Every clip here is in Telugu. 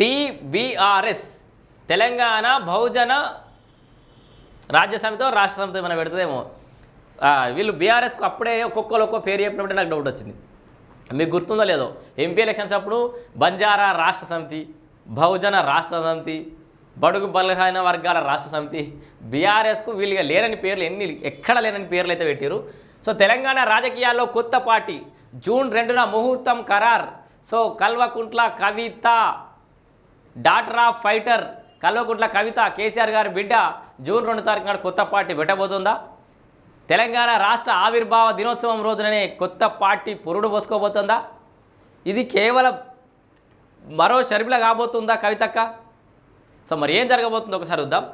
టీబీఆర్ఎస్. తెలంగాణ బహుజన రాజ్య సమితో రాష్ట్ర సమితి మనం పెడుతుందేమో వీళ్ళు బీఆర్ఎస్కు అప్పుడే ఒక్కొక్కరు ఒక్కో పేరు చెప్పినప్పుడే నాకు డౌట్ వచ్చింది. మీకు గుర్తుందో లేదో ఎంపీ ఎలక్షన్స్ అప్పుడు బంజారా రాష్ట్ర సమితి బహుజన రాష్ట్ర సమితి బడుగు బలహీన వర్గాల రాష్ట్ర సమితి బీఆర్ఎస్కు వీళ్ళుగా లేరని పేర్లు ఎన్ని ఎక్కడ లేనని పేర్లు అయితే పెట్టారు సో తెలంగాణ రాజకీయాల్లో కొత్త పార్టీ జూన్ రెండున ముహూర్తం ఖరార్. So Kalvakuntla Kavitha daughter of fighter Kalvakuntla Kavitha KCR గారి బిడ్డ జూన్ రెండు తారీఖు నాడు కొత్త పార్టీ పెట్టబోతుందా? తెలంగాణ రాష్ట్ర ఆవిర్భావ దినోత్సవం రోజుననే కొత్త పార్టీ పురుడు పోసుకోబోతుందా? ఇది కేవలం మరో షర్మిల కాబోతుందా కవితక్క? సో మరి ఏం జరగబోతుందో ఒకసారి చూద్దాం.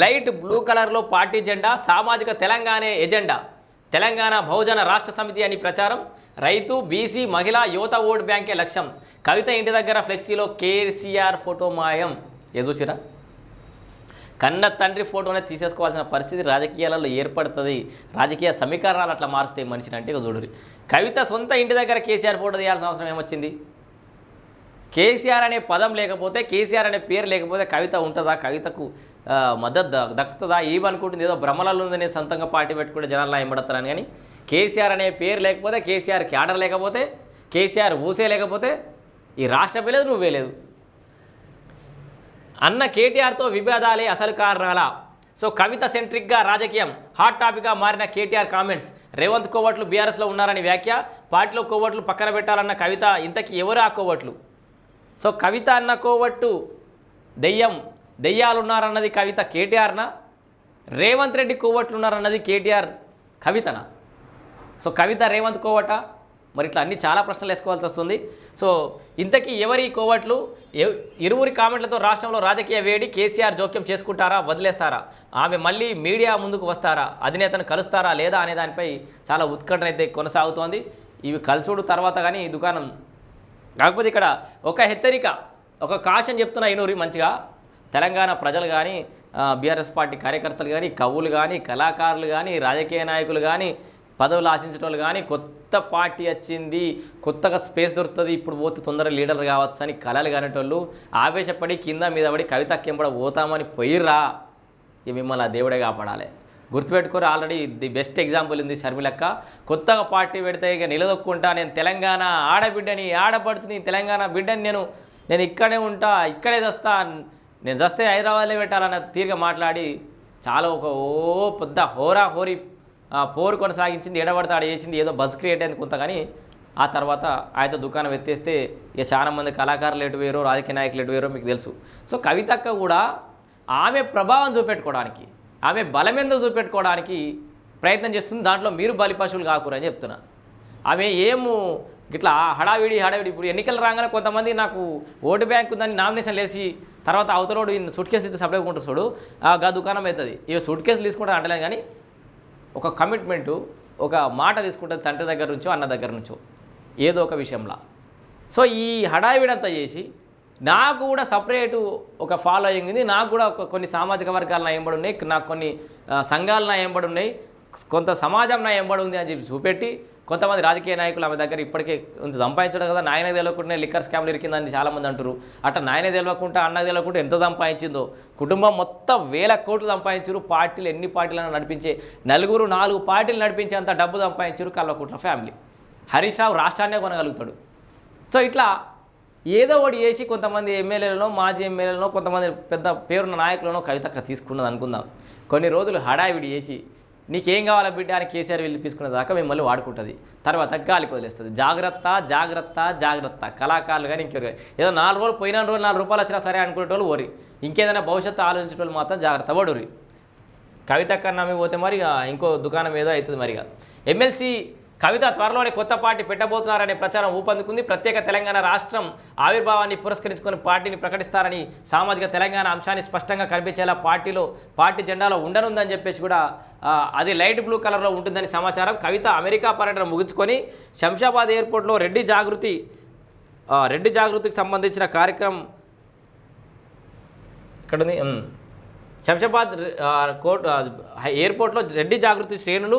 లైట్ బ్లూ కలర్లో పార్టీ జెండా సామాజిక తెలంగాణ ఎజెండా. తెలంగాణ బహుజన రాష్ట్ర సమితి అని ప్రచారం. రైతు బీసీ మహిళా యువత ఓటు బ్యాంకే లక్ష్యం. కవిత ఇంటి దగ్గర ఫ్లెక్సీలో కేసీఆర్ ఫోటో మాయం. ఏ చూసిరా? కన్న తండ్రి ఫోటోనే తీసేసుకోవాల్సిన పరిస్థితి రాజకీయాలలో ఏర్పడుతుంది. రాజకీయ సమీకరణాలు అట్లా మారుస్తాయి మనిషిని అంటే చూడరు కవిత సొంత ఇంటి దగ్గర కేసీఆర్ ఫోటో తీయాల్సిన అవసరం ఏమొచ్చింది? కేసీఆర్ అనే పదం లేకపోతే కేసీఆర్ అనే పేరు లేకపోతే కవిత ఉంటుందా? కవితకు మద్దతు దక్కుతుందా? ఏమనుకుంటుంది? ఏదో భ్రమలలో ఉందని సొంతంగా పార్టీ పెట్టుకుంటే జనాలు ఏమడతారని కానీ కేసీఆర్ అనే పేరు లేకపోతే కేసీఆర్ క్యాడర్ లేకపోతే కేసీఆర్ ఊసే లేకపోతే ఈ రాష్ట్ర లేదు నువ్వే లేదు. అన్న కేటీఆర్తో విభేదాలే అసలు కారణాల? సో కవిత సెంట్రిక్గా రాజకీయం హాట్ టాపిక్గా మారిన కేటీఆర్ కామెంట్స్ రేవంత్ కోవట్లు బీఆర్ఎస్లో ఉన్నారని వ్యాఖ్య పార్టీలో కోవట్లు పక్కన పెట్టాలన్న కవిత ఇంతకీ ఎవరు ఆ కోవట్లు? సో కవిత అన్న కోవట్టు దెయ్యం దెయ్యాలున్నారన్నది కవిత కేటీఆర్నా? రేవంత్ రెడ్డి కోవట్లు ఉన్నారన్నది కేటీఆర్ కవితనా? సో కవిత రేవంత్ కోవట మరి ఇట్లా అన్ని చాలా ప్రశ్నలు వేసుకోవాల్సి వస్తుంది. సో ఇంతకీ ఎవరి కోవట్లు ఇరువురి కామెంట్లతో రాష్ట్రంలో రాజకీయ వేడి కేసీఆర్ జోక్యం చేసుకుంటారా? వదిలేస్తారా? ఆమె మళ్ళీ మీడియా ముందుకు వస్తారా? అధినేతను కలుస్తారా లేదా అనే దానిపై చాలా ఉత్కంఠ అయితే కొనసాగుతోంది. ఇవి కలుసుడు తర్వాత కానీ ఈ దుకాణం. కాకపోతే ఇక్కడ ఒక హెచ్చరిక ఒక కాషన్ చెప్తున్న ఇనూరి మంచిగా తెలంగాణ ప్రజలు కానీ బీఆర్ఎస్ పార్టీ కార్యకర్తలు కానీ కవులు కానీ కళాకారులు కానీ రాజకీయ నాయకులు కానీ పదవులు ఆశించిన వాళ్ళు కానీ కొత్త పార్టీ వచ్చింది కొత్తగా స్పేస్ దొరుకుతుంది ఇప్పుడు పోతే తొందరగా లీడర్ కావచ్చు అని కళలు కానిటోళ్ళు ఆవేశపడి కింద మీద పడి కవిత కింపడ పోతామని పోయిర్రా. ఇక మిమ్మల్ని ఆ దేవుడే కాపాడాలి. గుర్తుపెట్టుకోరు ఆల్రెడీ ది బెస్ట్ ఎగ్జాంపుల్ ఉంది షర్మిలక్క. కొత్తగా పార్టీ పెడితే ఇక నిలదొక్కుంటా నేను తెలంగాణ ఆడబిడ్డని ఆడపడుతుని తెలంగాణ బిడ్డని నేను నేను ఇక్కడే ఉంటా ఇక్కడే వస్తా నేను చస్తే హైదరాబాద్లో పెట్టాలన్న తీరుగా మాట్లాడి చాలా ఒక ఓ పెద్ద హోరా హోరీ పోరు కొనసాగించింది ఎడబడితే ఆడ చేసింది ఏదో బజ్ క్రియేట్ అయింది కొంత కానీ ఆ తర్వాత ఆయనతో దుకాణం ఎత్తేస్తే ఇక చాలా మంది కళాకారులు ఎటు వేరో రాజకీయ నాయకులు ఎటు వేరో మీకు తెలుసు. సో కవితక్క కూడా ఆమె ప్రభావం చూపెట్టుకోవడానికి ఆమె బలమేందో చూపెట్టుకోవడానికి ప్రయత్నం చేస్తుంది దాంట్లో మీరు బలి పశువులు కాకూరని చెప్తున్నా. ఆమె ఏము ఇట్లా హడావిడి హడావిడి. ఇప్పుడు ఎన్నికలు రాగానే కొంతమంది నాకు ఓటు బ్యాంక్ ఉందని నామినేషన్ లేచి తర్వాత అవతలోడు సూట్ కేసు అయితే సప్లై కొంటారు చూడు ఆ గా దుకాణం అవుతుంది. ఇవి సూట్ కేసు తీసుకుంటా అంటలేదు కానీ ఒక కమిట్మెంటు ఒక మాట తీసుకుంటుంది తండ్రి దగ్గర నుంచో అన్న దగ్గర నుంచో ఏదో ఒక విషయంలో. సో ఈ హడావిడంతా చేసి నాకు కూడా సపరేటు ఒక ఫాలోయింగ్ ఉంది. నాకు కూడా ఒక కొన్ని సామాజిక వర్గాలు నా ఎంబడి ఉన్నాయి. నాకు కొన్ని సంఘాలు నా ఎంబడి ఉన్నాయి. కొంత సమాజం నా ఎంబడి ఉంది అని చెప్పి చూపెట్టి కొంతమంది రాజకీయ నాయకులు ఆమె దగ్గర ఇప్పటికే కొంత సంపాదించడం కదా నాయన తెలియకుండా లిక్కర్ స్కామ్లు ఇరికిందని చాలామంది అంటారు అట్లా నాయన తెలియకుండా అన్న తెలియకుండా ఎంత సంపాదించిందో? కుటుంబం మొత్తం వేల కోట్లు సంపాదించారు పార్టీలు ఎన్ని పార్టీలను నడిపించే నలుగురు నాలుగు పార్టీలు నడిపించేంత డబ్బు సంపాదించారు కల్వకుట్ల ఫ్యామిలీ. హరీష్ రావు రాష్ట్రాన్నే కొనగలుగుతాడు. సో ఇట్లా ఏదో ఒకటి చేసి కొంతమంది ఎమ్మెల్యేలను మాజీ ఎమ్మెల్యేలను కొంతమంది పెద్ద పేరున్న నాయకులను కవిత తీసుకున్నది అనుకుందాం. కొన్ని రోజులు హడావిడి చేసి నీకేం కావాలా బిడ్డ అని కేసీఆర్ వెళ్ళి తీసుకున్న దాకా మిమ్మల్ని వాడుకుంటుంది. తర్వాత గాలికి వదిలేస్తుంది. జాగ్రత్త జాగ్రత్త జాగ్రత్త. కళాకారులు కానీ ఇంకెవరు ఏదో నాలుగు రోజులు పోయిన రోజులు నాలుగు రూపాయలు వచ్చినా సరే అనుకునేటోళ్ళు ఓరి. ఇంకేదైనా భవిష్యత్తు ఆలోచించేటోళ్ళు మాత్రం జాగ్రత్త పడురి. కవిత కన్నా పోతే మరి ఇక ఇంకో దుకాణం ఏదో అవుతుంది మరిగా. ఎమ్మెల్సీ కవిత త్వరలోనే కొత్త పార్టీ పెట్టబోతున్నారనే ప్రచారం ఊపందుకుంది. ప్రత్యేక తెలంగాణ రాష్ట్రం ఆవిర్భావాన్ని పురస్కరించుకొని పార్టీని ప్రకటిస్తారని సామాజిక తెలంగాణ అంశాన్ని స్పష్టంగా కనిపించేలా పార్టీలో పార్టీ జెండాలో ఉండనుందని చెప్పేసి కూడా అది లైట్ బ్లూ కలర్లో ఉంటుందని సమాచారం. కవిత అమెరికా పర్యటన ముగించుకొని శంషాబాద్ ఎయిర్పోర్ట్లో రెడ్డి జాగృతి రెడ్డి జాగృతికి సంబంధించిన కార్యక్రమం ఇక్కడ ఉంది శంషాబాద్ ఆ, కోర్ట్ ఎయిర్పోర్ట్లో రెడ్డి జాగృతి శ్రేణులు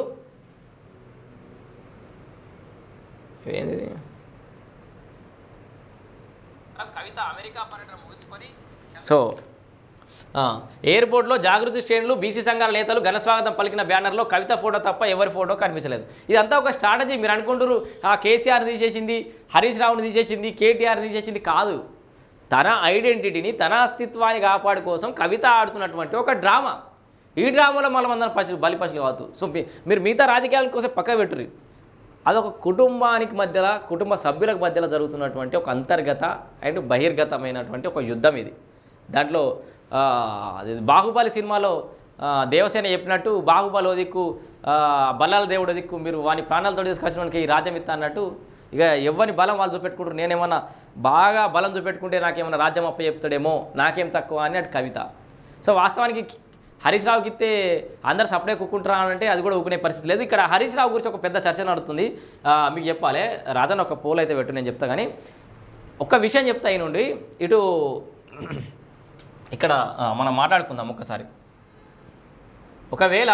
ఏంది? కవిత అమెరికా పర్యటన ముగించుకొని సో ఆ, ఎయిర్పోర్ట్లో జాగృతి శ్రేణులు బీసీ సంఘాల నేతలు ఘనస్వాగతం పలికిన బ్యానర్లో కవిత ఫోటో తప్ప ఎవరి ఫోటో కనిపించలేదు. ఇదంతా ఒక స్ట్రాటజీ. మీరు అనుకుంటారు ఆ కేసీఆర్ తీసేసింది హరీష్ రావుని తీసేసింది కేటీఆర్ తీసేసింది కాదు. తన ఐడెంటిటీని తన అస్తిత్వాన్ని కాపాడు కోసం కవిత ఆడుతున్నటువంటి ఒక డ్రామా. ఈ డ్రామాలో మళ్ళీ మందరం పసి బలి పసిలు కావద్దు సో మీరు మిగతా రాజకీయాల కోసం పక్క పెట్టుర్రి. అదొక కుటుంబానికి మధ్యలో కుటుంబ సభ్యులకు మధ్యలో జరుగుతున్నటువంటి ఒక అంతర్గత అండ్ బహిర్గతమైనటువంటి ఒక యుద్ధం ఇది. దాంట్లో బాహుబలి సినిమాలో దేవసేన చెప్పినట్టు బాహుబలి ఓ దిక్కు ఆ, బలాల దేవుడు దిక్కు మీరు వాని ప్రాణాలతో తీసుకొచ్చినకి ఈ రాజ్యం ఇస్తా అన్నట్టు ఇక ఎవరిని బలం వాళ్ళు చూపెట్టుకుంటారు. నేనేమన్నా బాగా బలం చూపెట్టుకుంటే నాకేమన్నా రాజ్యం అప్ప చెప్తాడేమో నాకేం తక్కువ అని అటు కవిత. సో వాస్తవానికి హరీష్ రావుకి ఇస్తే అందరు సపడే కుక్కుంటారా అది కూడా ఊకునే పరిస్థితి లేదు. ఇక్కడ హరీష్ రావు గురించి ఒక పెద్ద చర్చ నడుస్తుంది మీకు చెప్పాలి. రాజన్ ఒక పోల్ అయితే పెట్టు నేను చెప్తా కానీ ఒక్క విషయం చెప్తా ఈ నుండి. ఇటు ఇక్కడ మనం మాట్లాడుకుందాం ఒక్కసారి. ఒకవేళ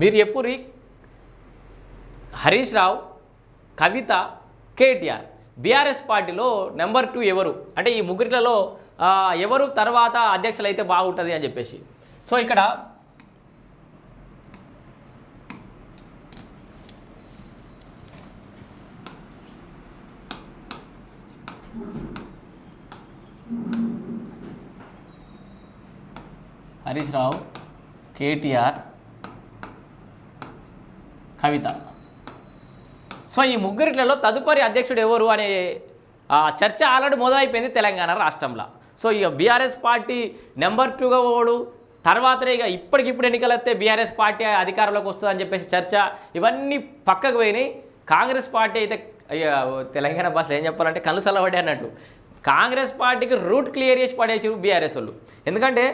మీరు ఎప్పుడు హరీష్ రావు కవిత కేటీఆర్ బీఆర్ఎస్ పార్టీలో నెంబర్ టూ ఎవరు? అంటే ఈ ముగ్గురిలో ఎవరు తర్వాత అధ్యక్షులు అయితే బాగుంటుంది అని చెప్పేసి. సో ఇక్కడ హరీష్ రావు కేటీఆర్ కవిత. సో ఈ ముగ్గురిట్లలో తదుపరి అధ్యక్షుడు ఎవరు అనే చర్చ ఆల్రెడీ మొదలైపోయింది తెలంగాణ రాష్ట్రంలో. సో ఇక బీఆర్ఎస్ పార్టీ నెంబర్ టూగా ఓడు తర్వాతనే ఇక ఇప్పటికిప్పుడు ఎన్నికలు వస్తే బీఆర్ఎస్ పార్టీ అధికారంలోకి వస్తుందని చెప్పేసి చర్చ ఇవన్నీ పక్కకు పోయినాయి. కాంగ్రెస్ పార్టీ అయితే తెలంగాణ భాషలో ఏం చెప్పాలంటే కళ్ళు చల్లబడి అన్నట్టు. కాంగ్రెస్ పార్టీకి రూట్ క్లియర్ చేసి పడేసారు బీఆర్ఎస్ వాళ్ళు. ఎందుకంటే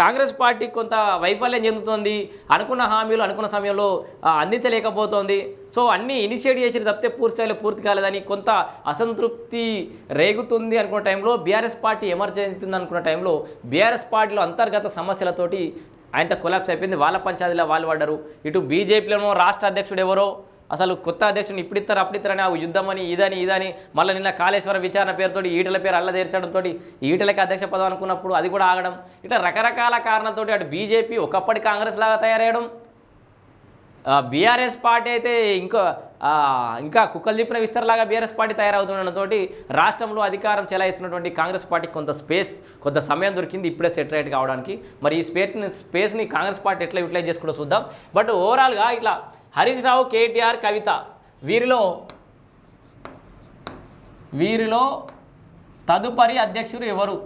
కాంగ్రెస్ పార్టీ కొంత వైఫల్యం చెందుతోంది అనుకున్న హామీలు అనుకున్న సమయంలో అందించలేకపోతోంది. సో అన్నీ ఇనిషియేట్ చేసిన తప్పితే పూర్తి పూర్తి కాలేదని కొంత అసంతృప్తి రేగుతుంది అనుకున్న టైంలో బీఆర్ఎస్ పార్టీ ఎమర్జెన్సీ అనుకున్న టైంలో బీఆర్ఎస్ పార్టీలో అంతర్గత సమస్యలతోటి ఆయనతో కొలాప్స్ అయిపోయింది. వాళ్ళ పంచాయతీలో వాళ్ళు పడ్డారు. ఇటు బీజేపీలోనో రాష్ట్ర అధ్యక్షుడు ఎవరో అసలు కొత్త అధ్యక్షుడిని ఇప్పుడిస్తారు అప్పుడిస్తారని ఆ యుద్ధమని ఇదని ఇదని మళ్ళీ నిన్న కాళేశ్వరం విచారణ పేరుతో ఈటల పేరు అల్ల తీర్చడంతో ఈటలకి అధ్యక్ష పదం అనుకున్నప్పుడు అది కూడా ఆగడం. ఇట్లా రకరకాల కారణాలతోటి అటు బీజేపీ ఒకప్పటి కాంగ్రెస్ లాగా తయారయ్యడం బీఆర్ఎస్ పార్టీ అయితే ఇంకో ఇంకా కుక్కలు తిప్పిన విస్తరలాగా బీఆర్ఎస్ పార్టీ తయారవుతుండడంతో రాష్ట్రంలో అధికారం చెలాయిస్తున్నటువంటి కాంగ్రెస్ పార్టీకి కొంత స్పేస్ కొంత సమయం దొరికింది ఇప్పుడే సెటరేట్ కావడానికి. మరి ఈ స్పేస్ని స్పేస్ని కాంగ్రెస్ పార్టీ ఎట్లా యూటిలైజ్ చేసుకుంటూ చూద్దాం. బట్ ఓవరాల్గా ఇట్లా హరీష్ రావు కేటీఆర్ కవిత వీరిలో వీరిలో తదుపరి అధ్యక్షుడు ఎవరు?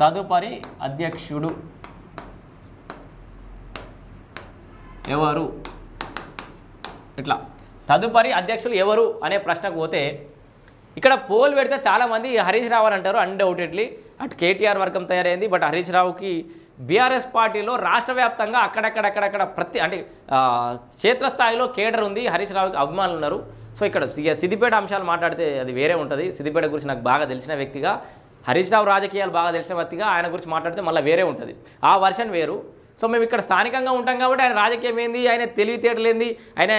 తదుపరి అధ్యక్షుడు ఎవరు? ఇట్లా. తదుపరి అధ్యక్షులు ఎవరు అనే ప్రశ్నకు పోతే ఇక్కడ పోల్ పెడితే చాలామంది హరీష్ రావు అని అంటారు అన్డౌటెడ్లీ అటు కేటీఆర్ వర్గం తయారైంది బట్ హరీష్ రావుకి బీఆర్ఎస్ పార్టీలో రాష్ట్ర వ్యాప్తంగా అక్కడక్కడక్కడక్కడ ప్రతి అంటే క్షేత్రస్థాయిలో కేడర్ ఉంది హరీష్ రావుకి అభిమానులు ఉన్నారు. సో ఇక్కడ సిద్దిపేట అంశాలు మాట్లాడితే అది వేరే ఉంటుంది. సిద్దిపేట గురించి నాకు బాగా తెలిసిన వ్యక్తిగా హరీష్ రావు రాజకీయాలు బాగా తెలిసిన వ్యక్తిగా ఆయన గురించి మాట్లాడితే మళ్ళీ వేరే ఉంటుంది. ఆ వర్షన్ వేరు. సో మేము ఇక్కడ స్థానికంగా ఉంటాం కాబట్టి ఆయన రాజకీయం ఏంది ఆయన తెలివితేటలు ఏంది ఆయన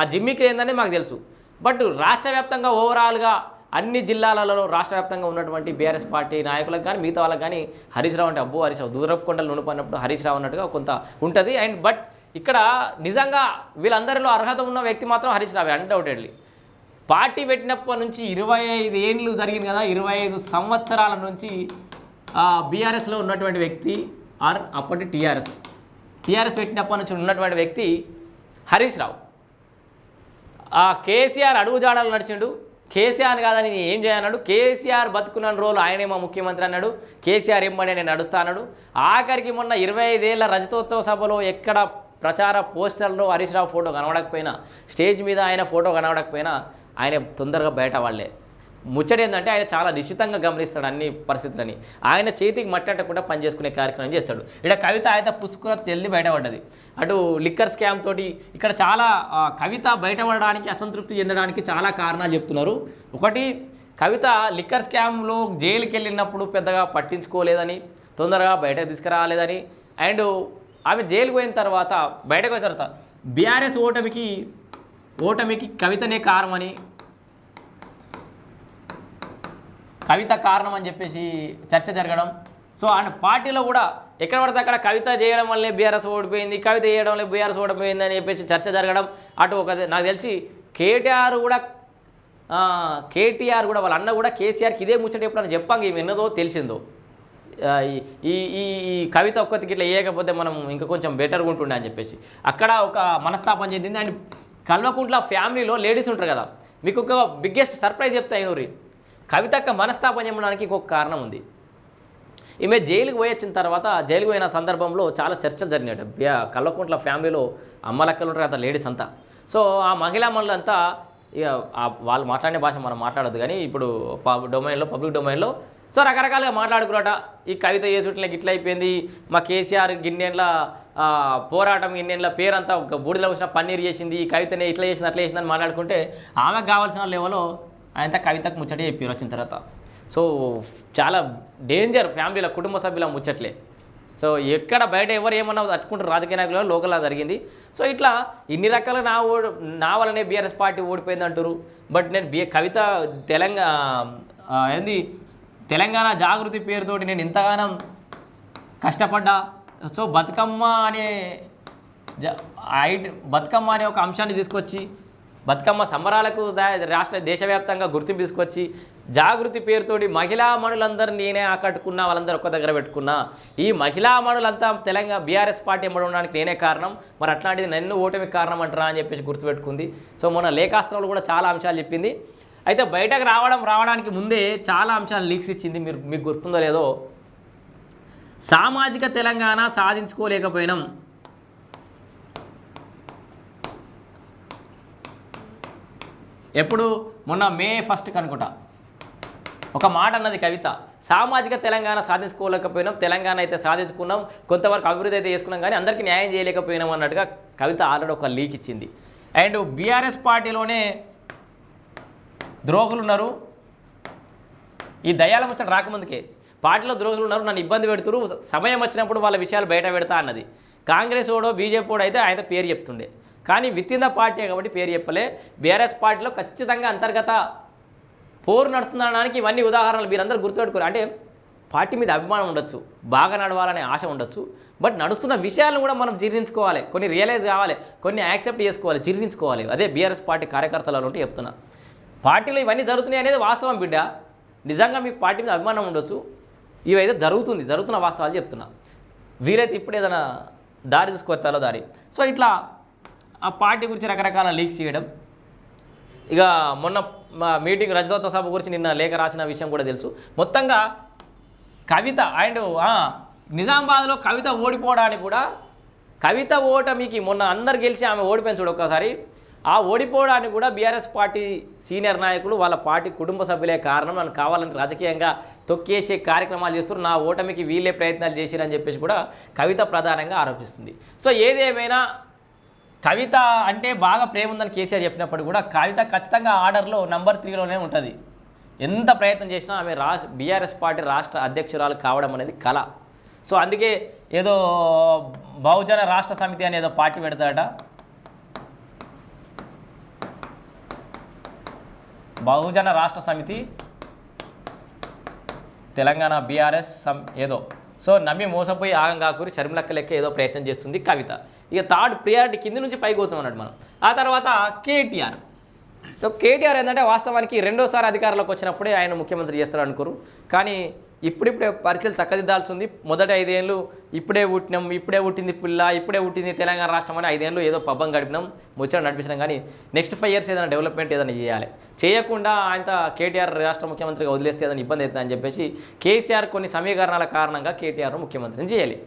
ఆ జిమ్మికి ఏందని మాకు తెలుసు. బట్ రాష్ట్ర వ్యాప్తంగా ఓవరాల్గా అన్ని జిల్లాలలో రాష్ట్ర వ్యాప్తంగా ఉన్నటువంటి బీఆర్ఎస్ పార్టీ నాయకులకు కానీ మిగతా వాళ్ళకి కానీ హరీష్ రావు అంటే అబ్బో హరీష్ రావు దూరపు కొండలు నునుపన్నప్పుడు హరీష్ రావు అన్నట్టుగా కొంత ఉంటుంది. అండ్ బట్ ఇక్కడ నిజంగా వీళ్ళందరిలో అర్హత ఉన్న వ్యక్తి మాత్రం హరీష్ రావే అన్డౌటెడ్లీ పార్టీ పెట్టినప్పటి నుంచి ఇరవై ఐదు ఏండ్లు జరిగింది కదా ఇరవై ఐదు సంవత్సరాల నుంచి బీఆర్ఎస్లో ఉన్నటువంటి వ్యక్తి ఆర్ అప్పటి టీఆర్ఎస్. టీఆర్ఎస్ పెట్టినప్పటి నుంచి ఉన్నటువంటి వ్యక్తి హరీష్ రావు. ఆ కేసీఆర్ అడుగుజాడలు నడిచిండు. కేసీఆర్ కాదని నేను ఏం చేయన్నాడు కేసీఆర్ బతుకున్న రోజులు ఆయనేమో ముఖ్యమంత్రి అన్నాడు. కేసీఆర్ ఇమ్మని నేను నడుస్తా అన్నాడు. ఆఖరికి మొన్న ఇరవై ఐదేళ్ళ రజతోత్సవ సభలో ఎక్కడ ప్రచార పోస్టర్లో హరీష్ రావు ఫోటో కనబడకపోయినా స్టేజ్ మీద ఆయన ఫోటో కనబడకపోయినా ఆయన తొందరగా బయట వాళ్ళే. ముచ్చట ఏంటంటే ఆయన చాలా నిశ్చితంగా గమనిస్తాడు అన్ని పరిస్థితులని. ఆయన చేతికి మట్టకుండా పనిచేసుకునే కార్యక్రమం చేస్తాడు. ఇక్కడ కవిత ఆయన పుష్కర చెల్లి బయటపడ్డది. అటు లిక్కర్ స్కామ్ తోటి ఇక్కడ చాలా కవిత బయటపడడానికి అసంతృప్తి చెందడానికి చాలా కారణాలు చెప్తున్నారు. ఒకటి కవిత లిక్కర్ స్కామ్లో జైలుకి వెళ్ళినప్పుడు పెద్దగా పట్టించుకోలేదని తొందరగా బయటకు తీసుకురాలేదని అండ్ ఆమె జైలు పోయిన తర్వాత బయటకు వచ్చిన తర్వాత బీఆర్ఎస్ ఓటమికి ఓటమికి కవితనే కారణమని కవిత కారణం అని చెప్పేసి చర్చ జరగడం. సో ఆయన పార్టీలో కూడా ఎక్కడ పడితే అక్కడ కవిత చేయడం వల్లే బీఆర్ఎస్ ఓడిపోయింది కవిత చేయడం వల్లే బీఆర్ఎస్ ఓడిపోయింది అని చెప్పేసి చర్చ జరగడం. అటు ఒక నాకు తెలిసి కేటీఆర్ కూడా కేటీఆర్ కూడా వాళ్ళ అన్న కూడా కేసీఆర్కి ఇదే ముచ్చట ఎప్పుడన్నా చెప్పాం ఈమె ఎన్నదో తెలిసిందో. ఈ ఈ ఈ- ఈ కవిత ఒక్కతికి ఇట్లా వేయకపోతే మనం ఇంకా కొంచెం బెటర్గా ఉంటుండే అని చెప్పేసి. అక్కడ ఒక మనస్తాపం చెందింది. అండ్ కల్వకుంట్ల ఫ్యామిలీలో లేడీస్ ఉంటారు కదా మీకు ఒక బిగ్గెస్ట్ సర్ప్రైజ్ చెప్తా అయినూరి కవితక్క మనస్తాపం చెందడానికి ఇంకొక కారణం ఉంది. ఈమె జైలుకి పోయి వచ్చిన తర్వాత జైలుకి పోయిన సందర్భంలో చాలా చర్చలు జరిగినాయి. కల్లకుంట్ల ఫ్యామిలీలో అమ్మలక్కలు ఉంటారు కదా లేడీస్ అంతా. సో ఆ మహిళా మనులంతా ఇక వాళ్ళు మాట్లాడే భాష మనం మాట్లాడదు కానీ ఇప్పుడు పబ్ డొమైన్లో పబ్లిక్ డొమైన్లో సో రకరకాలుగా మాట్లాడుకున్నట. ఈ కవిత చేసుట్లకి ఇట్లా అయిపోయింది. మా కేసీఆర్ గిన్నెండ్ల పోరాటం గిన్నెండ్ల పేరంతా ఒక బూడిలో వచ్చిన పన్నీర్ చేసింది. ఈ కవితనే ఇట్లా చేసింది అట్లా చేసిందని మాట్లాడుకుంటే ఆమెకు కావాల్సిన లెవెల్లో ఆయనతో కవితకు ముచ్చటే చెప్పారు వచ్చిన తర్వాత. సో చాలా డేంజర్ ఫ్యామిలీల కుటుంబ సభ్యుల ముచ్చట్లే. సో ఎక్కడ బయట ఎవరు ఏమన్నా తట్టుకుంటారు రాజకీయ నాయకులు లోకల్లా జరిగింది. సో ఇట్లా ఇన్ని రకాల నా ఓడి నా వల్లనే బీఆర్ఎస్ పార్టీ ఓడిపోయింది అంటారు బట్ నేను బి కవిత తెలంగాణ ఏంది తెలంగాణ జాగృతి పేరుతోటి నేను ఇంతగానం కష్టపడ్డా. సో బతుకమ్మ అనే జ బతుకమ్మ అనే ఒక అంశాన్ని తీసుకొచ్చి బతుకమ్మ సంబరాలకు రాష్ట్ర దేశవ్యాప్తంగా గుర్తింపు తీసుకొచ్చి జాగృతి పేరుతోటి మహిళా మణులందరినీ నేనే ఆకట్టుకున్నా వాళ్ళందరూ ఒక్క దగ్గర పెట్టుకున్నా. ఈ మహిళా మణులంతా తెలంగాణ బీఆర్ఎస్ పార్టీ ఉండడానికి నేనే కారణం. మరి అట్లాంటిది నన్ను ఓటమికి కారణం అంటారా అని చెప్పేసి గుర్తుపెట్టుకుంది. సో మొన్న లేఖాస్త్రంలో కూడా చాలా అంశాలు చెప్పింది. అయితే బయటకు రావడం రావడానికి ముందే చాలా అంశాలు లీక్స్ ఇచ్చింది. మీరు మీకు గుర్తుందో లేదో. సామాజిక తెలంగాణ సాధించుకోలేకపోయినాం. ఎప్పుడు? మొన్న మే ఫస్ట్ కనుకుంటా. ఒక మాట అన్నది కవిత. సామాజిక తెలంగాణ సాధించుకోలేకపోయినాం తెలంగాణ అయితే సాధించుకున్నాం కొంతవరకు అభివృద్ధి అయితే చేసుకున్నాం కానీ అందరికీ న్యాయం చేయలేకపోయినాం అన్నట్టుగా కవిత ఆల్రెడీ ఒక లీక్ ఇచ్చింది. అండ్ బీఆర్ఎస్ పార్టీలోనే ద్రోహులు ఉన్నారు. ఈ దయాల ముచ్చట రాకముందుకే. పార్టీలో ద్రోహులు ఉన్నారు నన్ను ఇబ్బంది పెడుతురు సమయం వచ్చినప్పుడు వాళ్ళ విషయాలు బయట పెడతా అన్నది. కాంగ్రెస్ ఓడో బీజేపీ ఓడో అయితే ఆయన పేరు చెప్తుండే. కానీ విత్ ఇన్ ద పార్టీ కాబట్టి పేరు చెప్పలే. బీఆర్ఎస్ పార్టీలో ఖచ్చితంగా అంతర్గత పోరు నడుస్తుందనడానికి ఇవన్నీ ఉదాహరణలు మీరందరూ గుర్తుపెట్టుకోరు. అంటే పార్టీ మీద అభిమానం ఉండొచ్చు బాగా నడవాలనే ఆశ ఉండొచ్చు. బట్ నడుస్తున్న విషయాలను కూడా మనం జీర్ణించుకోవాలి. కొన్ని రియలైజ్ కావాలి కొన్ని యాక్సెప్ట్ చేసుకోవాలి జీర్ణించుకోవాలి. అదే బీఆర్ఎస్ పార్టీ కార్యకర్తలలో ఉంటే చెప్తున్నా. పార్టీలో ఇవన్నీ జరుగుతున్నాయి అనేది వాస్తవం బిడ్డ. నిజంగా మీకు పార్టీ మీద అభిమానం ఉండొచ్చు. ఇవైతే జరుగుతుంది జరుగుతున్న వాస్తవాలు చెప్తున్నా. వీలైతే ఇప్పుడు ఏదైనా దారి తీసుకొస్తాలో దారి. సో ఇట్లా ఆ పార్టీ గురించి రకరకాల లీక్స్ చేయడం. ఇక మొన్న మా మీటింగ్ రజతోత్సవ సభ గురించి నిన్న లేఖ రాసిన విషయం కూడా తెలుసు. మొత్తంగా కవిత అండ్ నిజామాబాద్లో కవిత ఓడిపోవడానికి కూడా కవిత ఓటమికి మొన్న అందరు గెలిచి ఆమె ఓడిపోయింది చూడు ఒక్కసారి. ఆ ఓడిపోవడానికి కూడా బీఆర్ఎస్ పార్టీ సీనియర్ నాయకులు వాళ్ళ పార్టీ కుటుంబ సభ్యులే కారణం. నన్ను కావాలని రాజకీయంగా తొక్కేసే కార్యక్రమాలు చేస్తున్నారు. నా ఓటమికి వీళ్ళే ప్రయత్నాలు చేసిరని చెప్పేసి కూడా కవిత ప్రధానంగా ఆరోపిస్తుంది. సో ఏదేమైనా కవిత అంటే బాగా ప్రేమ ఉందని కేసీఆర్ చెప్పినప్పుడు కూడా కవిత ఖచ్చితంగా ఆర్డర్లో నంబర్ త్రీలోనే ఉంటుంది. ఎంత ప్రయత్నం చేసినా ఆమె రాష్ట్ర బీఆర్ఎస్ పార్టీ రాష్ట్ర అధ్యక్షురాలు కావడం అనేది కళ. సో అందుకే ఏదో బహుజన రాష్ట్ర సమితి అని ఏదో పార్టీ పెడతాడట బహుజన రాష్ట్ర సమితి తెలంగాణ బీఆర్ఎస్ సమ్ ఏదో. సో నమ్మి మోసపోయి ఆగం కాకూరి శర్మిలక్క లెక్క ఏదో ప్రయత్నం చేస్తుంది కవిత. ఇక థర్డ్ ప్రియారిటీ కింద నుంచి పైకి పోతున్నాం అన్నట్టు మనం. ఆ తర్వాత కేటీఆర్. సో కేటీఆర్ ఏంటంటే వాస్తవానికి రెండోసారి అధికారంలోకి వచ్చినప్పుడే ఆయన ముఖ్యమంత్రి చేస్తారు అనుకోరు. కానీ ఇప్పుడిప్పుడే పరిస్థితులు చక్కదిద్దాల్సి ఉంది మొదటి ఐదేళ్ళు ఇప్పుడే పుట్టినాం ఇప్పుడే పుట్టింది పిల్ల ఇప్పుడే పుట్టింది తెలంగాణ రాష్ట్రం అని ఐదేళ్ళు ఏదో పబ్బం గడిపినాం ముచ్చట నడిపించినాం కానీ నెక్స్ట్ ఫైవ్ ఇయర్స్ ఏదైనా డెవలప్మెంట్ ఏదైనా చేయాలి. చేయకుండా ఆయన కేటీఆర్ రాష్ట్ర ముఖ్యమంత్రిగా వదిలేస్తే ఏదైనా ఇబ్బంది అవుతుందని చెప్పేసి కేసీఆర్ కొన్ని సమీకరణాల కారణంగా కేటీఆర్ ముఖ్యమంత్రిని చేయాలి.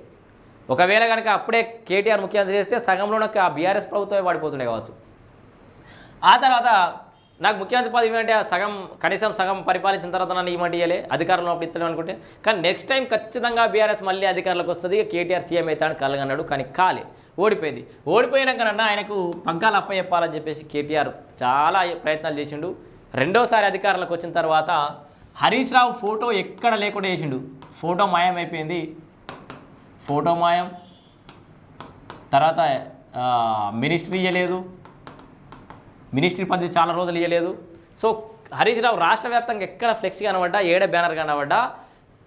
ఒకవేళ కనుక అప్పుడే కేటీఆర్ ముఖ్యమంత్రి చేస్తే సగంలోనొక ఆ బీఆర్ఎస్ ప్రభుత్వమే పడిపోతుండే కావచ్చు. ఆ తర్వాత నాకు ముఖ్యమంత్రి పదవి అంటే ఆ సగం కనీసం సగం పరిపాలించిన తర్వాత నన్ను ఏమంటే ఇవ్వలే అధికారంలో అప్పుడు ఇస్తాను అనుకుంటే. కానీ నెక్స్ట్ టైం ఖచ్చితంగా బీఆర్ఎస్ మళ్ళీ అధికారంలోకి వస్తుంది. కేటీఆర్ సీఎం అవుతాడని కలగన్నాడు కానీ కాలే. ఓడిపోయింది. ఓడిపోయినాకనన్నా ఆయనకు పంకాలు అప్ప చెప్పాలని చెప్పేసి కేటీఆర్ చాలా ప్రయత్నాలు చేసిండు. రెండోసారి అధికారంలోకి వచ్చిన తర్వాత హరీష్ రావు ఫోటో ఎక్కడ లేకుండా చేసిండు ఫోటో మాయమైపోయింది. ఫోటో మాయం తర్వాత మినిస్ట్రీ ఇవ్వలేదు మినిస్ట్రీ పద్ధతి చాలా రోజులు ఇవ్వలేదు సో హరీష్ రావు రాష్ట్ర వ్యాప్తంగా ఎక్కడ ఫ్లెక్సీ కనబడ్డా ఏడ banner కనబడ్డా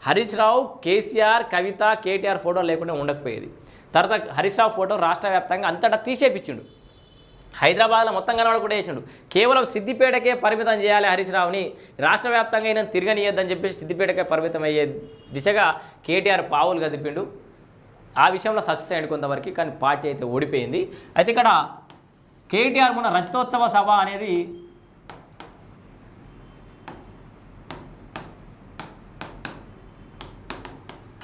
Harish Rao KCR Kavitha KTR photo లేకుండా ఉండకపోయేది. తర్వాత హరీష్ రావు ఫోటో రాష్ట్ర వ్యాప్తంగా అంతటా తీసేపించిండు హైదరాబాద్లో మొత్తం కనబడకుండా చేసిండు. కేవలం సిద్దిపేటకే పరిమితం చేయాలి హరీష్ రావుని. రాష్ట్ర వ్యాప్తంగా అయినా తిరగనియద్దని చెప్పేసి సిద్దిపేటకే పరిమితం అయ్యే దిశగా కేటీఆర్ పావులు కదిపిండు. ఆ విషయంలో సక్సెస్ అయ్యాడు కొంతవరకు కానీ పార్టీ అయితే ఓడిపోయింది. అయితే ఇక్కడ కేటీఆర్ మొన్న రజతోత్సవ సభ అనేది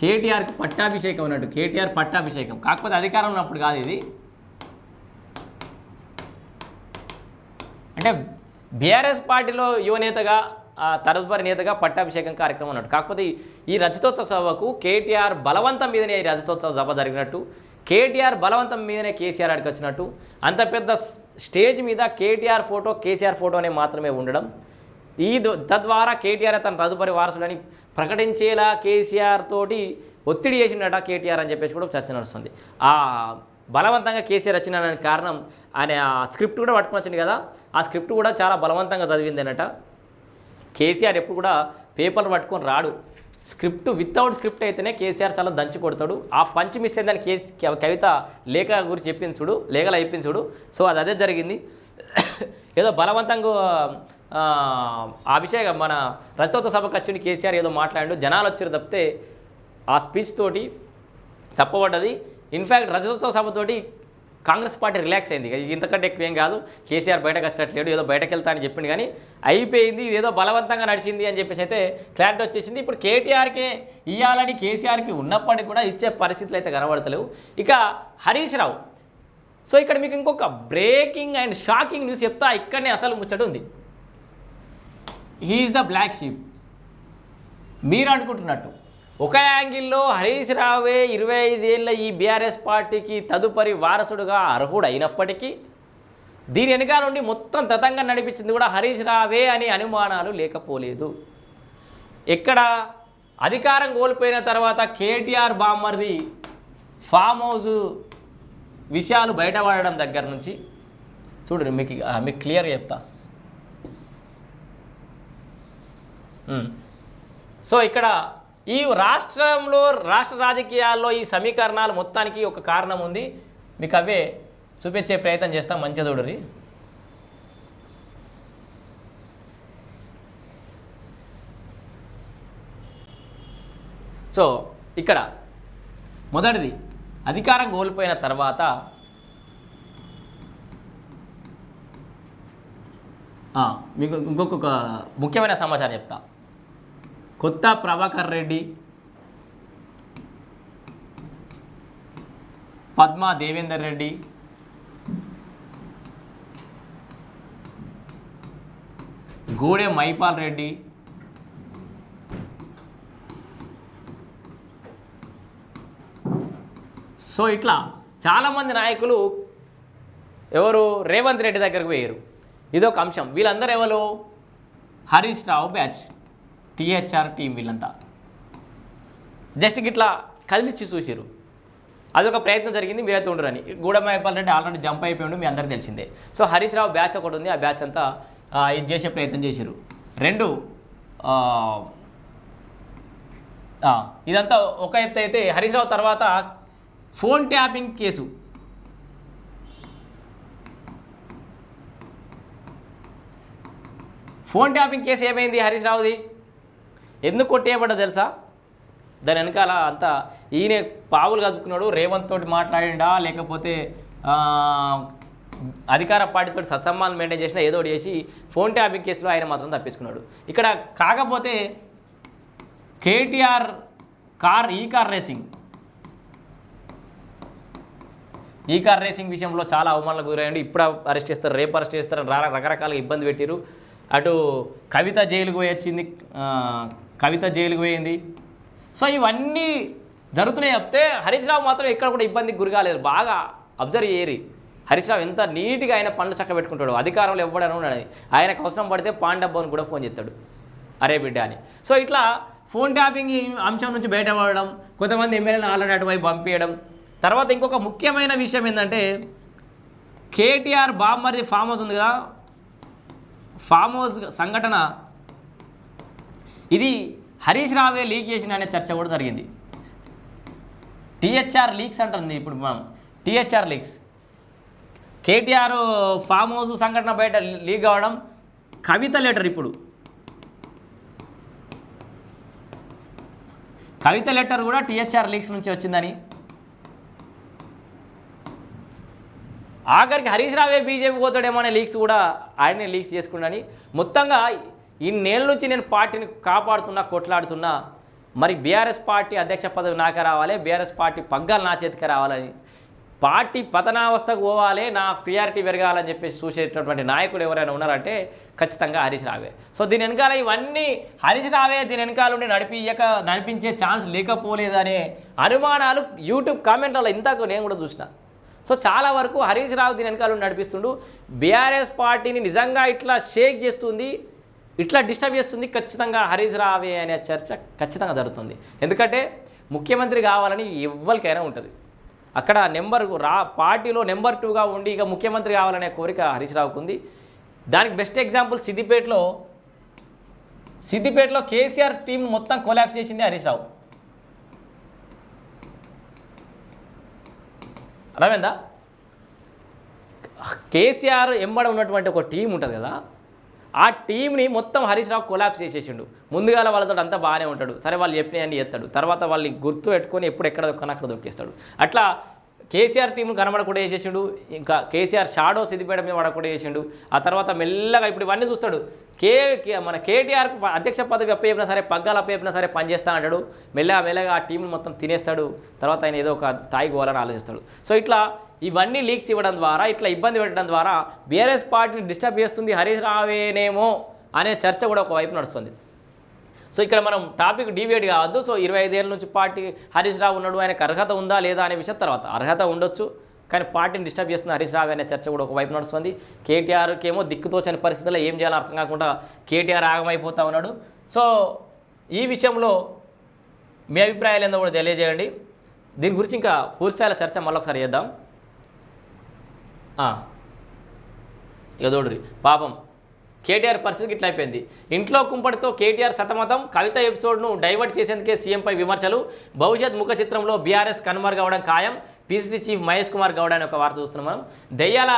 కేటీఆర్కి పట్టాభిషేకం అన్నట్టు కేటీఆర్ పట్టాభిషేకం. కాకపోతే అధికారం ఉన్నప్పుడు కాదు ఇది. అంటే బీఆర్ఎస్ పార్టీలో యువనేతగా తదుపరి నేతగా పట్టాభిషేకం కార్యక్రమం అన్నట్టు కాకపోతే ఈ- రజతోత్సవ సభకు కేటీఆర్ బలవంతం మీదనే ఈ రజతోత్సవ సభ జరిగినట్టు కేటీఆర్ బలవంతం మీదనే కేసీఆర్ ఆడికి వచ్చినట్టు అంత పెద్ద స్టేజ్ మీద కేటీఆర్ ఫోటో కేసీఆర్ ఫోటోనే మాత్రమే ఉండడం. ఈ తద్వారా కేటీఆర్ తన తదుపరి వారసుడని ప్రకటించేలా కేసీఆర్ తోటి ఒత్తిడి చేసిండట కేటీఆర్ అని చెప్పేసి కూడా చర్చ నడుస్తుంది. ఆ బలవంతంగా కేసీఆర్ వచ్చిన కారణం ఆయన ఆ స్క్రిప్ట్ కూడా పట్టుకొని వచ్చింది కదా ఆ స్క్రిప్ట్ కూడా చాలా బలవంతంగా చదివింది అనట కేసీఆర్ ఎప్పుడు కూడా పేపర్ పట్టుకొని రాడు. స్క్రిప్ట్ వితౌట్ స్క్రిప్ట్ అయితేనే కేసీఆర్ చాలా దంచి కొడతాడు. ఆ పంచి మిస్ అయిందని కే కవిత లేఖ గురించి చెప్పింది చూడు లేఖలో చెప్పింది చూడు. సో అది అదే జరిగింది. ఏదో బలవంతంగా అభిషేక్ మన రజతోత్సవ సభకు వచ్చింది కేసీఆర్ ఏదో మాట్లాడు జనాలు వచ్చారు తప్పితే ఆ స్పీచ్ తోటి చెప్పబడ్డది. ఇన్ఫ్యాక్ట్ రజతోత్సవ సభతోటి కాంగ్రెస్ పార్టీ రిలాక్స్ అయింది. ఇంతకంటే ఏం కాదు. కేసీఆర్ బయటకు వచ్చినట్లేడు. ఏదో బయటకు వెళ్తా అని చెప్పింది కానీ అయిపోయింది. ఇది ఏదో బలవంతంగా నడిచింది అని చెప్పేసి అయితే క్లారిటీ వచ్చేసింది. ఇప్పుడు కేటీఆర్కే ఇవ్వాలని కేసీఆర్కి ఉన్నప్పటికీ కూడా ఇచ్చే పరిస్థితులు అయితే కనబడతలేవు. ఇక హరీష్ రావు. సో ఇక్కడ మీకు ఇంకొక బ్రేకింగ్ అండ్ షాకింగ్ న్యూస్ చెప్తా. ఇక్కడనే అసలు ముచ్చట ఉంది. హీఈస్ ద బ్లాక్ షీప్ మీరు అనుకుంటున్నట్టు. ఒక యాంగిల్లో హరీష్ రావే ఇరవై ఐదేళ్ళ ఈ బీఆర్ఎస్ పార్టీకి తదుపరి వారసుడుగా అర్హుడైనప్పటికీ దీని వెనకాల నుండి మొత్తం తతంగా నడిపించింది కూడా హరీష్ రావే అనే అనుమానాలు లేకపోలేదు. ఎక్కడ అధికారం కోల్పోయిన తర్వాత కేటీఆర్ బామ్మర్ది ఫామ్ హౌస్ విషయాలు బయటపడడం దగ్గర నుంచి. చూడండి మీకు మీకు క్లియర్గా చెప్తా. సో ఇక్కడ ఈ రాష్ట్రంలో రాష్ట్ర రాజకీయాల్లో ఈ సమీకరణాలు మొత్తానికి ఒక కారణం ఉంది. మీకు అవే చూపించే ప్రయత్నం చేస్తాం. మంచిగా చూడరి. సో ఇక్కడ మొదటిది అధికారం కోల్పోయిన తర్వాత మీకు ఇంకొక ముఖ్యమైన సమాచారం చెప్తా. కొత్త ప్రభాకర్ రెడ్డి పద్మా దేవేందర్ రెడ్డి గూడె మైపాల్ రెడ్డి సో ఇట్లా చాలామంది నాయకులు ఎవరు రేవంత్ రెడ్డి దగ్గరకు పోయారు. ఇదొక అంశం. వీళ్ళందరూ ఎవరు? Harish Rao batch. THR team వీళ్ళంతా. జస్ట్ గిట్లా కదిలిచ్చి చూసిరు అదొక ప్రయత్నం జరిగింది మీరైతే ఉండరని. గూడమాయపాల్ రెడ్డి ఆల్రెడీ జంప్ అయిపోయిండు మీ అందరికీ తెలిసిందే. సో హరీష్ రావు బ్యాచ్ ఒకటి ఉంది ఆ బ్యాచ్ అంతా ఇది చేసే ప్రయత్నం చేశారు రెండు ఇదంతా ఒక ఎత్తు అయితే హరీష్ రావు తర్వాత phone tapping case. Phone tapping case ఏమైంది హరీష్ రావుది? ఎందుకు కొట్టేయబడ్డ తెలుసా? దాని వెనకాల అంతా ఈయన పావులు కదుపుకున్నాడు రేవంత్ తోటి మాట్లాడిండా లేకపోతే అధికార పార్టీతో సత్సంబంధం మెయింటైన్ చేసినా ఏదో చేసి ఫోన్ ట్యాపింగ్ కేసులో ఆయన మాత్రం తప్పించుకున్నాడు. ఇక్కడ కాకపోతే కేటీఆర్ కార్ ఈ కార్ రేసింగ్ ఈ కార్ రేసింగ్ విషయంలో చాలా అవమానాలకు గురయ్యండి. ఇప్పుడు అరెస్ట్ చేస్తారు రేపు అరెస్ట్ చేస్తారు రకరకాలుగా ఇబ్బంది పెట్టారు అటు కవిత జైలుకు పోయి వచ్చింది కవిత జైలుకు పోయింది. సో ఇవన్నీ జరుగుతున్నాయి చెప్తే హరీష్ రావు మాత్రం ఎక్కడ కూడా ఇబ్బందికి గురి కాలేదు. బాగా అబ్జర్వ్ చేయరు హరీష్ రావు ఎంత నీట్గా ఆయన పనులు చక్క పెట్టుకుంటాడు. అధికారంలో ఇవ్వడని ఉన్నాడు. ఆయనకు అవసరం పడితే పాండబ్బని కూడా ఫోన్ చేస్తాడు. అరే బిడ్డ అని. సో ఇట్లా ఫోన్ ట్యాపింగ్ అంశం నుంచి బయటపడడం కొంతమంది ఎమ్మెల్యేలను ఆల్రెడీ అటువైపు పంపించడం. తర్వాత ఇంకొక ముఖ్యమైన విషయం ఏంటంటే కేటీఆర్ బామ్మర్ది ఫామ్ హౌస్ ఉంది కదా. ఫామ్ హౌస్ సంఘటన ఇది హరీష్ రావే లీక్ చేసిన అనే చర్చ కూడా జరిగింది. టీహెచ్ఆర్ లీక్స్ అంటుంది ఇప్పుడు మనం. THR leaks. KTR farm house సంఘటన బయట లీక్ అవ్వడం కవిత లెటర్ ఇప్పుడు. కవిత లెటర్ కూడా టీహెచ్ఆర్ లీక్స్ నుంచి వచ్చిందని. ఆఖరికి హరీష్ రావే బీజేపీ పోతాడేమో అనే లీక్స్ కూడా ఆయనే లీక్స్ చేసుకున్నాడని మొత్తంగా ఇన్నేళ్ళ నుంచి నేను పార్టీని కాపాడుతున్నా కొట్లాడుతున్నా మరి బీఆర్ఎస్ పార్టీ అధ్యక్ష పదవి నాకే రావాలి బీఆర్ఎస్ పార్టీ పగ్గాలు నా చేతికి రావాలని. పార్టీ పతనావస్థకు పోవాలి నా ప్రియారిటీ పెరగాలని చెప్పేసి చూసేటటువంటి నాయకులు ఎవరైనా ఉన్నారంటే ఖచ్చితంగా హరీష్ రావే. సో దీని వెనకాల ఇవన్నీ హరీష్ రావే దీని వెనకాల ఉండి నడిపించక నడిపించే ఛాన్స్ లేకపోలేదనే అనుమానాలు యూట్యూబ్ కామెంట్లలో ఇంతకు నేను కూడా చూసిన. సో చాలా వరకు హరీష్ రావు దీని వెనకాల ఉండి నడిపిస్తుండు. బీఆర్ఎస్ పార్టీని నిజంగా ఇట్లా షేక్ చేస్తుంది ఇట్లా డిస్టర్బ్ చేస్తుంది ఖచ్చితంగా హరీష్ రావే అనే చర్చ ఖచ్చితంగా జరుగుతుంది. ఎందుకంటే ముఖ్యమంత్రి కావాలని ఎవరికైనా ఉంటుంది. అక్కడ నెంబర్ రా పార్టీలో నెంబర్ టూగా ఉండి ఇక ముఖ్యమంత్రి కావాలనే కోరిక హరీష్ రావుకు ఉంది. దానికి బెస్ట్ ఎగ్జాంపుల్ సిద్దిపేటలో సిద్దిపేటలో కేసీఆర్ టీం మొత్తం కొలాబ్స్ చేసింది హరీష్ రావు. అర్థమైందా? కేసీఆర్ ఎంబడ ఉన్నటువంటి ఒక టీం ఉంటుంది కదా ఆ టీంని మొత్తం హరీష్ రావు కొలాప్స్ చేసేసిండు. ముందుగాల వాళ్ళతో అంతా బాగానే ఉంటాడు. సరే వాళ్ళు చెప్పినాయని చేస్తాడు. తర్వాత వాళ్ళని గుర్తు పెట్టుకొని ఎప్పుడు ఎక్కడ దొక్కని అక్కడ దొక్కేస్తాడు. అట్లా కేసీఆర్ టీం కనబడకుండా చేసేసిండు. ఇంకా కేసీఆర్ షాడో సిద్దిపేట మీద పడకుండా చేసిండు. ఆ తర్వాత మెల్లగా ఇప్పుడు ఇవన్నీ చూస్తాడు. కే కే- మన కేటీఆర్కు అధ్యక్ష పదవి అప్పచెప్పినా సరే పగ్గాలు అప్పచెప్పినా సరే పనిచేస్తా అంటాడు. మెల్లగా మెల్లగా ఆ టీంను మొత్తం తినేస్తాడు. తర్వాత ఆయన ఏదో ఒక స్థాయికి పోవాలని ఆలోచిస్తాడు. సో ఇట్లా ఇవన్నీ లీక్స్ ఇవ్వడం ద్వారా ఇట్లా ఇబ్బంది పెట్టడం ద్వారా బీఆర్ఎస్ పార్టీని డిస్టర్బ్ చేస్తుంది హరీష్ రావేనేమో అనే చర్చ కూడా ఒకవైపు నడుస్తుంది. సో ఇక్కడ మనం టాపిక్ డివేట్ కావద్దు. సో ఇరవై ఐదేళ్ళ నుంచి పార్టీ హరీష్ రావు ఉన్నాడు ఆయనకు అర్హత ఉందా లేదా అనే విషయం తర్వాత. అర్హత ఉండొచ్చు కానీ పార్టీని డిస్టర్బ్ చేస్తున్న హరీష్ రావు అనే చర్చ కూడా ఒకవైపు నడుస్తుంది. కేటీఆర్కి ఏమో దిక్కుతోచని పరిస్థితుల్లో ఏం చేయాలో అర్థం కాకుండా కేటీఆర్ ఆగమైపోతా ఉన్నాడు. సో ఈ విషయంలో మీ అభిప్రాయాలు ఏందో కూడా తెలియజేయండి. దీని గురించి ఇంకా పూర్తిస్థాయిలో చర్చ మళ్ళొకసారి చేద్దాం. ఇక పాపం కేటీఆర్ పరిస్థితి ఇట్లా అయిపోయింది. ఇంట్లో కుంపటితో కేటీఆర్ సతమతం కవిత ఎపిసోడ్ను డైవర్ట్ చేసేందుకే సీఎంపై విమర్శలు భవిష్యత్ ముఖ చిత్రంలో బీఆర్ఎస్ కనుమరుగవడం ఖాయం పీసీసీ చీఫ్ మహేష్ కుమార్ గౌడ్ అనే ఒక వార్త చూస్తున్నాం మనం. దయ్యాల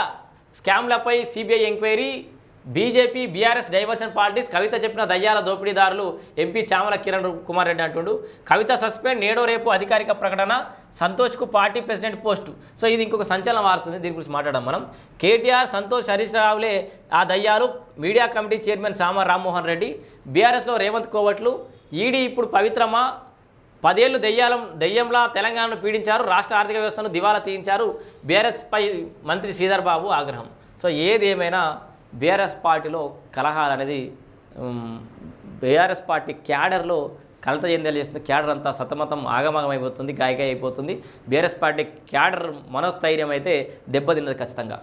స్కామ్లపై CBI enquiry BJP BRS diversion parties Kavitha చెప్పిన దయ్యాల దోపిడీదారులు ఎంపీ చామల కిరణ్ కుమార్ రెడ్డి అంటుండు. కవిత సస్పెండ్ నేడో రేపు అధికారిక ప్రకటన సంతోష్కు పార్టీ ప్రెసిడెంట్ పోస్టు. సో ఇది ఇంకొక సంచలనం మారుతుంది దీని గురించి మాట్లాడడం మనం. కేటీఆర్ సంతోష్ హరీష్ రావులే ఆ దయ్యాలు మీడియా కమిటీ చైర్మన్ సామ రామ్మోహన్ రెడ్డి బీఆర్ఎస్లో రేవంత్ కోవట్లు ఈడీ ఇప్పుడు పవిత్రమా? పదేళ్ళు దెయ్యాలం దెయ్యంలా తెలంగాణను పీడించారు రాష్ట్ర ఆర్థిక వ్యవస్థను దివాలా తీయించారు బీఆర్ఎస్పై మంత్రి శ్రీధర్ బాబు ఆగ్రహం. సో ఏది ఏమైనా బీఆర్ఎస్ పార్టీలో కలహాలు అనేది బీఆర్ఎస్ పార్టీ క్యాడర్లో కలత చెందేలు చేస్తుంది. క్యాడర్ అంతా సతమతం ఆగమాగం అయిపోతుంది గాయగాయ అయిపోతుంది బీఆర్ఎస్ పార్టీ క్యాడర్ మనోస్థైర్యం అయితే దెబ్బతిన్నది ఖచ్చితంగా.